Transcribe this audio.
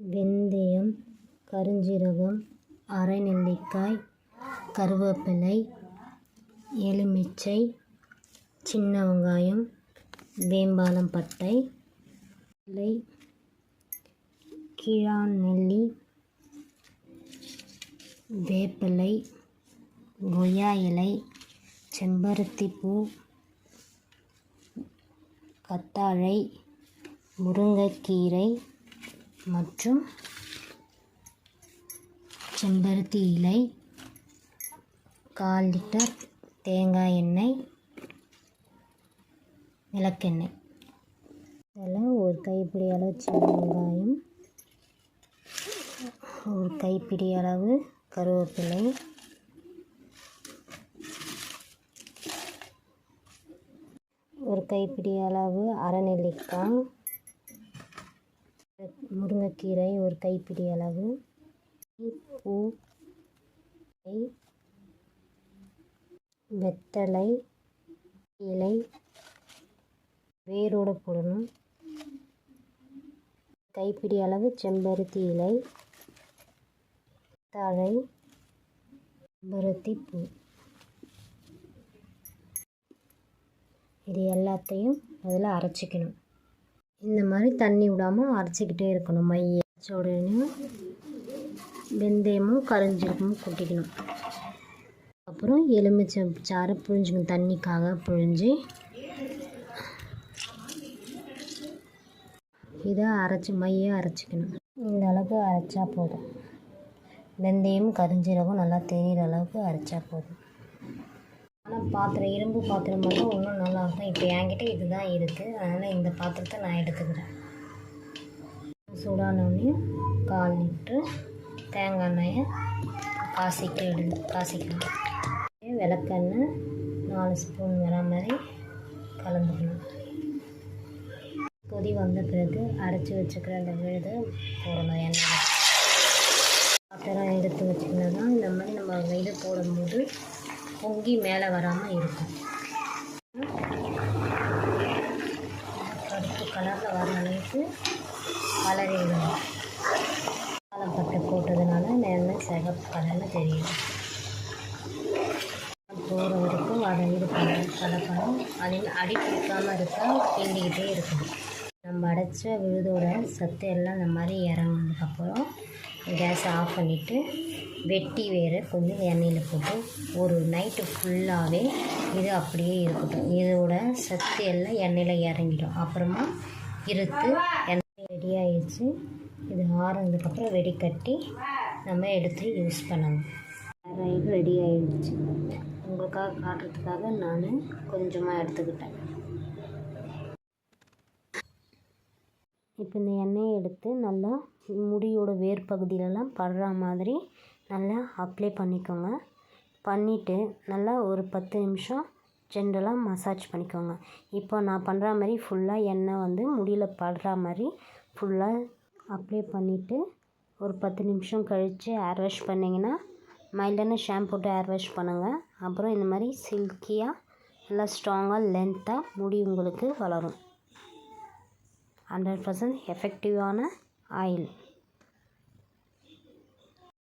வெந்தயம் கருஞ்சீரகம் அரை நெல்லிக்காய் கருவேப்பிலை எலுமிச்சை சின்ன வெங்காயம் வேம்பாலம் பட்டை இலை கிழான் நெல்லி வேப்பிலை கொய்யா இலை செம்பருத்தி பூ கத்தாழை முருங்கைக்கீரை மற்றும் செம்பருத்தி இலை கால் லிட்டர் தேங்காய் எண்ணெய் விளக்கெண்ணெய். இதில் ஒரு கைப்பிடி அளவு சின்ன வெங்காயம் ஒரு கைப்பிடி அளவு கருவேப்பிலை ஒரு கைப்பிடி அளவு அரை நெல்லிக்காய் முருங்கைக்கீரை ஒரு கைப்பிடி அளவு. பூ வெத்தலை இலை வேரோடு போடணும். கைப்பிடி அளவு செம்பருத்தி இலை தழை செம்பருத்தி பூ. இது எல்லாத்தையும் அதில் அரைச்சிக்கணும். இந்த மாதிரி தண்ணி விடாமல் அரைச்சிக்கிட்டே இருக்கணும். மை உடனே வெந்தயமும் கரிஞ்சீரகமும் கொட்டிக்கணும். அப்புறம் எலுமிச்சை சாறு புழிஞ்சிக்கணும். தண்ணிக்காக புழிஞ்சு இதை அரைச்சி மையை அரைச்சிக்கணும். இந்த அளவுக்கு அரைச்சா போதும். வெந்தயம் கரிஞ்சீரகம் நல்லா தெரிகிற அளவுக்கு அரைச்சா போதும். ஆனால் பாத்திரம் இரும்பு பாத்திரம் மட்டும் இன்னும் நல்லா இருக்கும். இப்போ என்கிட்ட இது தான் இருக்குது அதனால் இந்த பாத்திரத்தை நான் எடுத்துக்கிறேன். சூடானோடனே கால் லிட்ரு தேங்காய் எண்ணெயை காசிக்க எடு காசிக்கணும் விளக்கெண்ணெய் நாலு ஸ்பூன் வர மாதிரி கலந்துக்கணும். கொதி வந்த பிறகு அரைச்சி வச்சுக்கிற அந்த விழுது போடணும் எண்ணெய் பாத்திரம் எடுத்து வச்சிங்கன்னா தான் இந்த மாதிரி நம்ம வெயில் போடும்போது பொங்கி மேலே வராமல் இருக்கும். கருப்பு கலரில் வர அளவுக்கு கலரி காலம் காலப்பட்டை போட்டதுனால நேரம் சிகப்பு கலரில் தெரியும். போகிற வரைக்கும் அதை இது பண்ண கலப்படம் அதில் அடி பிடிக்காமல் இருக்கா கிண்டிக்கிட்டே இருக்கணும் நம்ம அடைச்ச விழுதோட சத்து எல்லாம் இந்த மாதிரி இறங்கினதுக்கப்புறம் கேஸை ஆஃப் பண்ணிவிட்டு வெட்டி வேறு கொஞ்சம் எண்ணெயில் போட்டு ஒரு நைட்டு ஃபுல்லாகவே இது அப்படியே இருக்கட்டும். இதோட சத்து எல்லாம் எண்ணெயில் இறங்கிடும். அப்புறமா இருத்து எண்ணெய் ரெடி ஆயிடுச்சு. இது ஆறுனதுக்கப்புறம் வெடிக்கட்டி நம்ம எடுத்து யூஸ் பண்ணணும் இது ரெடி ஆயிடுச்சு. உங்களுக்காக காட்டுறதுக்காக நான் கொஞ்சமாக எடுத்துக்கிட்டேன். இப்போ இந்த எண்ணெயை எடுத்து நல்லா முடியோட வேர் பகுதியிலலாம் படுற மாதிரி நல்லா அப்ளை பண்ணிக்கோங்க. பண்ணிவிட்டு நல்லா ஒரு பத்து நிமிஷம் ஜென்ரலாக மசாஜ் பண்ணிக்கோங்க. இப்போ நான் பண்ணுற மாதிரி ஃபுல்லாக எண்ணெய் வந்து முடியில் படுற மாதிரி ஃபுல்லாக அப்ளை பண்ணிவிட்டு ஒரு பத்து நிமிஷம் கழித்து ஹேர் வாஷ் பண்ணிங்கன்னா மைல்டான ஷாம்பு போட்டு ஹேர் வாஷ் பண்ணுங்கள் அப்புறம் இந்த மாதிரி சில்கியாக நல்லா ஸ்ட்ராங்காக லென்த்தாக முடி உங்களுக்கு வளரும். ஹண்ட்ரட் பர்சன்ட் எஃபெக்டிவான ஆயில்.